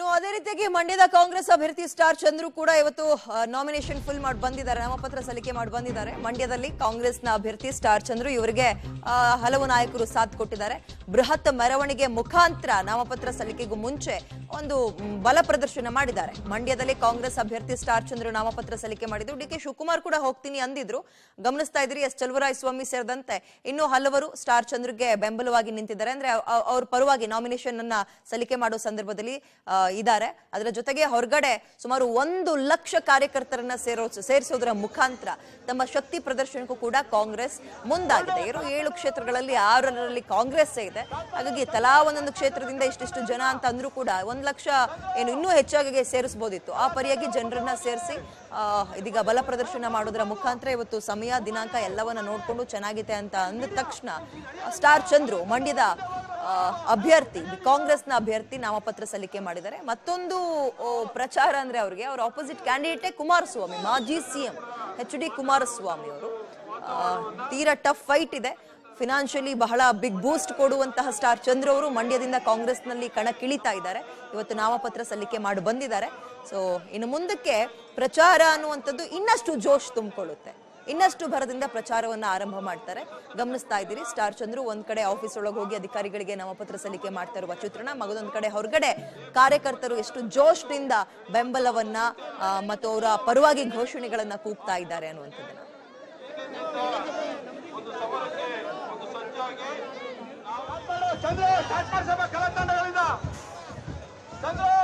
ಇನ್ನು ಅದೇ ರೀತಿಯಾಗಿ ಮಂಡ್ಯದ ಕಾಂಗ್ರೆಸ್ ಅಭ್ಯರ್ಥಿ ಸ್ಟಾರ್ ಚಂದ್ರು ಕೂಡ ಇವತ್ತು ನಾಮಿನೇಷನ್ ಫುಲ್ ಮಾಡಿ ಬಂದಿದ್ದಾರೆ, ನಾಮಪತ್ರ ಸಲ್ಲಿಕೆ ಮಾಡಿ ಬಂದಿದ್ದಾರೆ. ಮಂಡ್ಯದಲ್ಲಿ ಕಾಂಗ್ರೆಸ್ನ ಅಭ್ಯರ್ಥಿ ಸ್ಟಾರ್ ಚಂದ್ರು ಇವರಿಗೆ ಹಲವು ನಾಯಕರು ಸಾಥ್ ಕೊಟ್ಟಿದ್ದಾರೆ. ಬೃಹತ್ ಮೆರವಣಿಗೆ ಮುಖಾಂತರ ನಾಮಪತ್ರ ಸಲ್ಲಿಕೆಗೂ ಮುಂಚೆ ಒಂದು ಬಲ ಪ್ರದರ್ಶನ ಮಾಡಿದ್ದಾರೆ. ಮಂಡ್ಯದಲ್ಲಿ ಕಾಂಗ್ರೆಸ್ ಅಭ್ಯರ್ಥಿ ಸ್ಟಾರ್ ಚಂದ್ರು ನಾಮಪತ್ರ ಸಲ್ಲಿಕೆ ಮಾಡಿದ್ರು. ಡಿ ಕೆ ಶಿವಕುಮಾರ್ ಕೂಡ ಹೋಗ್ತೀನಿ ಅಂದಿದ್ರು. ಗಮನಿಸ್ತಾ ಇದ್ರಿ, ಎಸ್. ಚಲುವರಾಯ್ ಸ್ವಾಮಿ ಸೇರಿದಂತೆ ಇನ್ನು ಹಲವರು ಸ್ಟಾರ್ ಚಂದ್ರಿಗೆ ಬೆಂಬಲವಾಗಿ ನಿಂತಿದ್ದಾರೆ. ಅಂದ್ರೆ ಅವ್- ಅವ್- ಅವ್ರ ಪರವಾಗಿ ನಾಮಿನೇಷನ್ ಅನ್ನ ಸಲ್ಲಿಕೆ ಮಾಡುವ ಸಂದರ್ಭದಲ್ಲಿ ಇದ್ದಾರೆ. ಅದರ ಜೊತೆಗೆ ಹೊರಗಡೆ ಸುಮಾರು ಒಂದು ಲಕ್ಷ ಕಾರ್ಯಕರ್ತರನ್ನ ಸೇರೋ, ಸೇರಿಸೋದರ ಮುಖಾಂತರ ತಮ್ಮ ಶಕ್ತಿ ಪ್ರದರ್ಶನಕ್ಕೂ ಕೂಡ ಕಾಂಗ್ರೆಸ್ ಮುಂದಾಗಿದೆ. ಇರೋ ಏಳು ಕ್ಷೇತ್ರಗಳಲ್ಲಿ ಆರರಲ್ಲಿ ಕಾಂಗ್ರೆಸ್ ಇದೆ. ಹಾಗಾಗಿ ತಲಾ ಒಂದೊಂದು ಕ್ಷೇತ್ರದಿಂದ ಇಷ್ಟಿಷ್ಟು ಜನ ಅಂತ ಅಂದ್ರೂ ಕೂಡ ಒಂದು ಲಕ್ಷ ಏನು ಇನ್ನೂ ಹೆಚ್ಚಾಗಿ ಸೇರಿಸಬಹುದಿತ್ತು ಆ ಪರಿಯಾಗಿ ಜನರನ್ನ ಸೇರಿಸಿ ಇದೀಗ ಬಲ ಪ್ರದರ್ಶನ ಮಾಡೋದರ ಮುಖಾಂತರ ಇವತ್ತು ಸಮಯ, ದಿನಾಂಕ ಎಲ್ಲವನ್ನ ನೋಡಿಕೊಂಡು ಚೆನ್ನಾಗಿದೆ ಅಂತ ಅಂದ ತಕ್ಷಣ ಸ್ಟಾರ್ ಚಂದ್ರು ಮಂಡ್ಯದ ಅಭ್ಯರ್ಥಿ, ಕಾಂಗ್ರೆಸ್ನ ಅಭ್ಯರ್ಥಿ ನಾಮಪತ್ರ ಸಲ್ಲಿಕೆ ಮಾಡಿದ್ದಾರೆ. ಮತ್ತೊಂದು ಪ್ರಚಾರ ಅಂದ್ರೆ ಅವರಿಗೆ, ಅವರ ಆಪೋಸಿಟ್ ಕ್ಯಾಂಡಿಡೇಟೇ ಕುಮಾರಸ್ವಾಮಿ, ಮಾಜಿ ಸಿಎಂ ಎಚ್ ಡಿ ಕುಮಾರಸ್ವಾಮಿ ಅವರು. ತೀರಾ ಟಫ್ ಫೈಟ್ ಇದೆ. ಫಿನಾನ್ಷಿಯಲಿ ಬಹಳ ಬಿಗ್ ಬೂಸ್ಟ್ ಕೊಡುವಂತಹ ಸ್ಟಾರ್ ಚಂದ್ರ ಅವರು ಮಂಡ್ಯದಿಂದ ಕಾಂಗ್ರೆಸ್ನಲ್ಲಿ ಕಣಕ್ಕಿಳಿತಾ ಇದ್ದಾರೆ. ಇವತ್ತು ನಾಮಪತ್ರ ಸಲ್ಲಿಕೆ ಮಾಡಿ ಬಂದಿದ್ದಾರೆ. ಸೊ ಇನ್ನು ಮುಂದಕ್ಕೆ ಪ್ರಚಾರ ಅನ್ನುವಂಥದ್ದು ಇನ್ನಷ್ಟು ಜೋಶ್ ತುಂಬಿಕೊಳ್ಳುತ್ತೆ. ಇನ್ನಷ್ಟು ಭರದಿಂದ ಪ್ರಚಾರವನ್ನ ಆರಂಭ ಮಾಡ್ತಾರೆ. ಗಮನಿಸ್ತಾ ಇದ್ದೀರಿ, ಸ್ಟಾರ್ ಚಂದ್ರು ಒಂದ್ ಕಡೆ ಆಫೀಸ್ ಒಳಗೆ ಹೋಗಿ ಅಧಿಕಾರಿಗಳಿಗೆ ನಾಮಪತ್ರ ಸಲ್ಲಿಕೆ ಮಾಡ್ತಾ ಇರುವ ಚಿತ್ರಣ, ಮಗದೊಂದ್ ಕಡೆ ಹೊರಗಡೆ ಕಾರ್ಯಕರ್ತರು ಎಷ್ಟು ಜೋಶ್ನಿಂದ ಬೆಂಬಲವನ್ನ ಮತ್ತು ಅವರ ಪರವಾಗಿ ಘೋಷಣೆಗಳನ್ನ ಕೂಗ್ತಾ ಇದ್ದಾರೆ ಅನ್ನುವಂಥದ್ದನ್ನ. ಚಂದ್ರ!